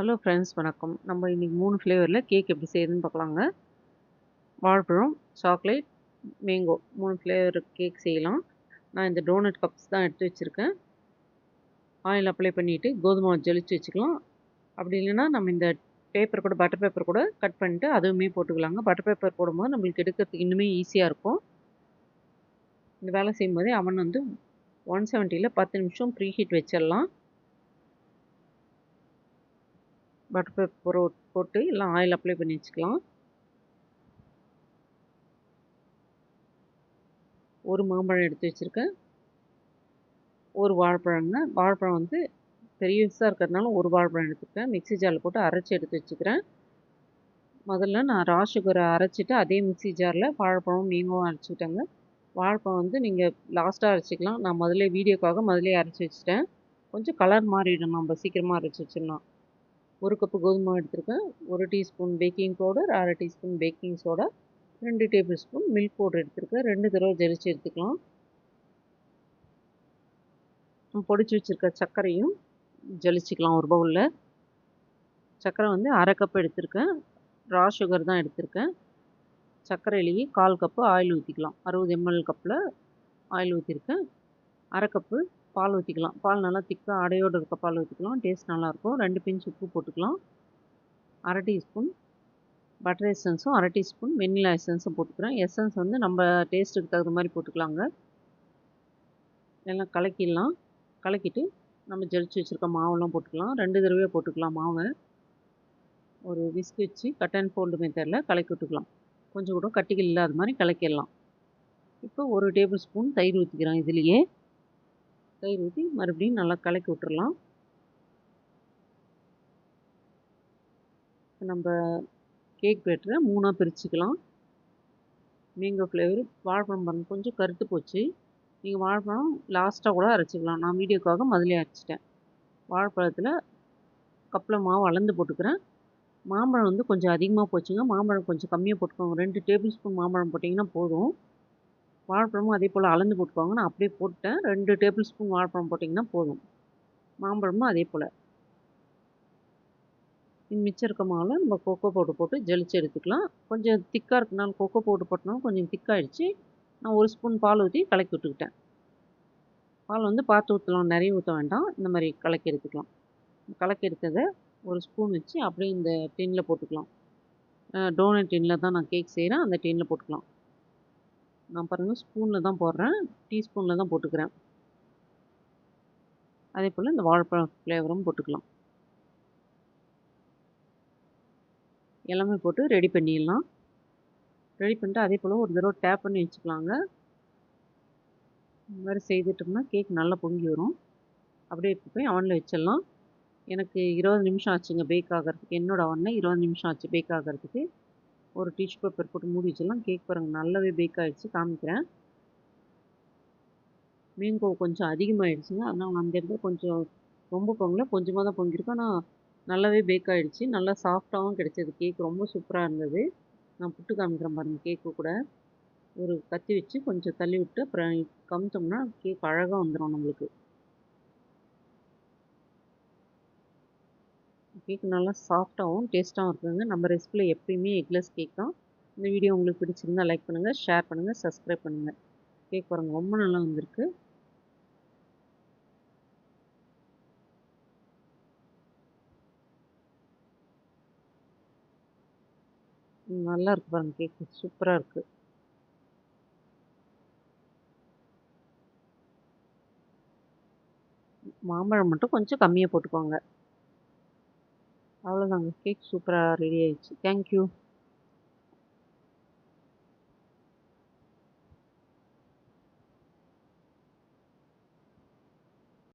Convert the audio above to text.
Hello friends வணக்கம். நம்ம இன்றைக்கி மூணு ஃப்ளேவரில் கேக் எப்படி செய்யுதுன்னு பார்க்கலாங்க. வாழைப்பழம் சாக்லேட் மேங்கோ மூணு ஃப்ளேவர் கேக் செய்யலாம். நான் இந்த டோனட் கப்ஸ் தான் எடுத்து வச்சுருக்கேன். ஆயில் அப்ளை பண்ணிவிட்டு கோதுமை ஜலிச்சு வச்சுக்கலாம். அப்படி இல்லைன்னா நம்ம இந்த பேப்பர் கூட பட்டர் பேப்பர் கூட கட் பண்ணிவிட்டு அதுவுமே போட்டுக்கலாங்க. பட்டர் பேப்பர் போடும்போது நம்மளுக்கு எடுக்கிறதுக்கு இன்னுமே ஈஸியாக இருக்கும். இந்த வேலை செய்யும்போதே அவன் வந்து ஒன் செவன்ட்டியில் பத்து நிமிஷம் ப்ரீ ஹீட் வச்சிடலாம். பட்டர் பேப்பர் போட்டு எல்லாம் ஆயில் அப்ளை பண்ணி வச்சுக்கலாம். ஒரு மாம்பழம் எடுத்து வச்சுருக்கேன். ஒரு வாழைப்பழங்க வாழைப்பழம் வந்து பெரியசாக இருக்கிறதுனால ஒரு வாழைப்பழம் எடுத்துருக்கேன் மிக்ஸி ஜாரில் போட்டு அரைச்சி எடுத்து வச்சுக்கிறேன். முதல்ல நான் ரா சுகரை அரைச்சிட்டு அதே மிக்ஸி ஜாரில் வாழைப்பழம் நீங்களும் அரைச்சிக்கிட்டேங்க வாழைப்பழம் வந்து நீங்கள் லாஸ்ட்டாக அரைச்சிக்கலாம். நான் முதல்ல வீடியோக்காக முதலே அரைச்சி வச்சுட்டேன். கொஞ்சம் கலர் மாறிடும் நம்ம சீக்கிரமாக அரைச்சி வச்சிடலாம். ஒரு கப்பு கோதுமை எடுத்திருக்கேன். ஒரு டீஸ்பூன் பேக்கிங் பவுடர் அரை டீஸ்பூன் பேக்கிங் சோடா ரெண்டு டேபிள் ஸ்பூன் மில்க் பவுடர் எடுத்திருக்கேன். ரெண்டு தடவை ஜெரிச்சு எடுத்துக்கலாம். பொடிச்சு வச்சுருக்க சர்க்கரையும் ஜலிச்சிக்கலாம் ஒரு பவுலில் சர்க்கரை வந்து அரை கப் எடுத்திருக்கேன். ரா சுகர் தான் எடுத்திருக்கேன். சர்க்கரையிலேயே கால் கப்பு ஆயில் ஊற்றிக்கலாம் அறுபது எம்எல் கப்பில் ஆயில் ஊற்றிருக்கேன் அரை கப்பு பால் ஊற்றிக்கலாம் பால் நல்லா திக்காக அடையோடு இருக்க பால் ஊற்றிக்கலாம் டேஸ்ட் நல்லாயிருக்கும் ரெண்டு பிஞ்ச் உப்பு போட்டுக்கலாம். அரை டீஸ்பூன் பட்டர் எசன்ஸும் அரை டீஸ்பூன் வெண்ணிலா எசன்ஸும் போட்டுக்கிறேன். எசன்ஸ் வந்து நம்ம டேஸ்ட்டுக்கு தகுந்த மாதிரி போட்டுக்கலாங்க. எல்லாம் கலக்கிடலாம். கலக்கிட்டு நம்ம ஜலிச்சு வச்சுருக்க மாவெல்லாம் போட்டுக்கலாம். ரெண்டு தடவையாக போட்டுக்கலாம் மாவை. ஒரு விஸ்க் வச்சு கட் அண்ட் ஃபோல்டு மெத்தடில் கலக்கி விட்டுக்கலாம். கொஞ்சம் கூட கட்டிகள் இல்லாத மாதிரி கலக்கிடலாம். இப்போ ஒரு டேபிள் ஸ்பூன் தயிர் ஊற்றிக்கிறேன் இதுலேயே. தயிர் ஊற்றி மறுபடியும் நல்லா கலக்கி விட்டுறலாம். நம்ம கேக் பேட்டரை மூணாக பிரிச்சுக்கலாம். மேங்கோ ஃப்ளேவர் வாழைப்பழம் பாருங்க கொஞ்சம் கருத்து போச்சு. நீங்கள் வாழைப்பழம் லாஸ்ட்டாக கூட அரைச்சிக்கலாம். நான் வீடியோக்காக முதலே அரைச்சிட்டேன். வாழைப்பழத்தில் கப்பில் மாவு அளந்து போட்டுக்கிறேன். மாம்பழம் வந்து கொஞ்சம் அதிகமாக போச்சுங்க. மாம்பழம் கொஞ்சம் கம்மியாக போட்டுக்கோங்க. ரெண்டு டேபிள் ஸ்பூன் மாம்பழம் போட்டிங்கன்னா போதும். வாழைப்பழமும் அதே போல் அளந்து போட்டுக்கோங்க. நான் அப்படியே போட்டேன் ரெண்டு டேபிள் ஸ்பூன் வாழைப்பழம் போட்டிங்கன்னா போதும். மாம்பழமும் அதே போல். மிச்சம் இருக்க மாவில் நம்ம கொக்கோ பவுடர் போட்டு ஜலிச்சு எடுத்துக்கலாம். கொஞ்சம் திக்காக இருக்கனால கொக்கோ பவுடர் போட்டனாலும் கொஞ்சம் திக்காகிடுச்சு நான் ஒரு ஸ்பூன் பால் ஊற்றி கலக்கி விட்டுக்கிட்டேன். பால் வந்து பார்த்து ஊற்றலாம் நிறைய ஊற்ற வேண்டாம். இந்த மாதிரி கலக்கி எடுத்துக்கலாம். கலக்கி எடுத்ததை ஒரு ஸ்பூன் வச்சு அப்படியே இந்த டின்னில் போட்டுக்கலாம். டோனட் டின்னில் தான் நான் கேக் செய்கிறேன் அந்த டின்னில் போட்டுக்கலாம். நான் பாருங்கள் ஸ்பூனில் தான் போடுறேன். டீஸ்பூனில் தான் போட்டுக்கிறேன். அதே போல் இந்த வாழைப்பழம் ஃப்ளேவரும் போட்டுக்கலாம். எல்லாமே போட்டு ரெடி பண்ணிடலாம். ரெடி பண்ணிட்டு அதே போல் ஒரு தடவை டேப் பண்ணி வச்சுக்கலாங்க. இந்த மாதிரி செய்துட்டோம்னா கேக் நல்லா பொங்கி வரும். அப்படியே போய் அவனில் வச்சிடலாம். எனக்கு இருபது நிமிஷம் ஆச்சுங்க பேக் ஆகிறதுக்கு. என்னோடய அவனில் இருபது நிமிஷம் ஆச்சு பேக் ஆகிறதுக்கு. ஒரு டிஷ்யூ பேப்பர் போட்டு மூடி வச்சிடலாம் கேக் பாருங்கள் நல்லாவே பேக் ஆகிடுச்சு காமிக்கிறேன். மேங்கோ கொஞ்சம் அதிகமாகிடுச்சுங்க அதனால் அந்த இடத்துல கொஞ்சம் ரொம்ப பொங்கல. கொஞ்சமாக தான் பொங்கியிருக்கும். ஆனால் நல்லாவே பேக் ஆகிடுச்சு நல்லா சாஃப்டாகவும் கிடைச்சது. கேக் ரொம்ப சூப்பராக இருந்தது. நான் புட்டு காமிக்கிறேன் பாருங்கள் கேக்கு கூட. ஒரு கத்தி வச்சு கொஞ்சம் தள்ளி விட்டு அப்புறம் கமுத்தோம்னா கேக் அழகாக வந்துடும் நம்மளுக்கு. கேக் நல்லா சாஃப்டாகவும் டேஸ்ட்டாகவும் இருக்குதுங்க நம்ம ரெசிபியில் எப்பயுமே எக்லெஸ் கேக் தான். இந்த வீடியோ உங்களுக்கு பிடிச்சிருந்தால் லைக் பண்ணுங்கள் ஷேர் பண்ணுங்கள் சப்ஸ்கிரைப் பண்ணுங்கள் கேக் பாருங்கள் ரொம்ப நல்லா வந்திருக்கு. நல்லா இருக்குது பாருங்கள் கேக்கு சூப்பராக இருக்குது மாம்பழம் மட்டும் கொஞ்சம் கம்மியாக போட்டுக்கோங்க. அவ்வளோதாங்க கேக் சூப்பராக ரெடி ஆயிடுச்சு. தேங்க்யூ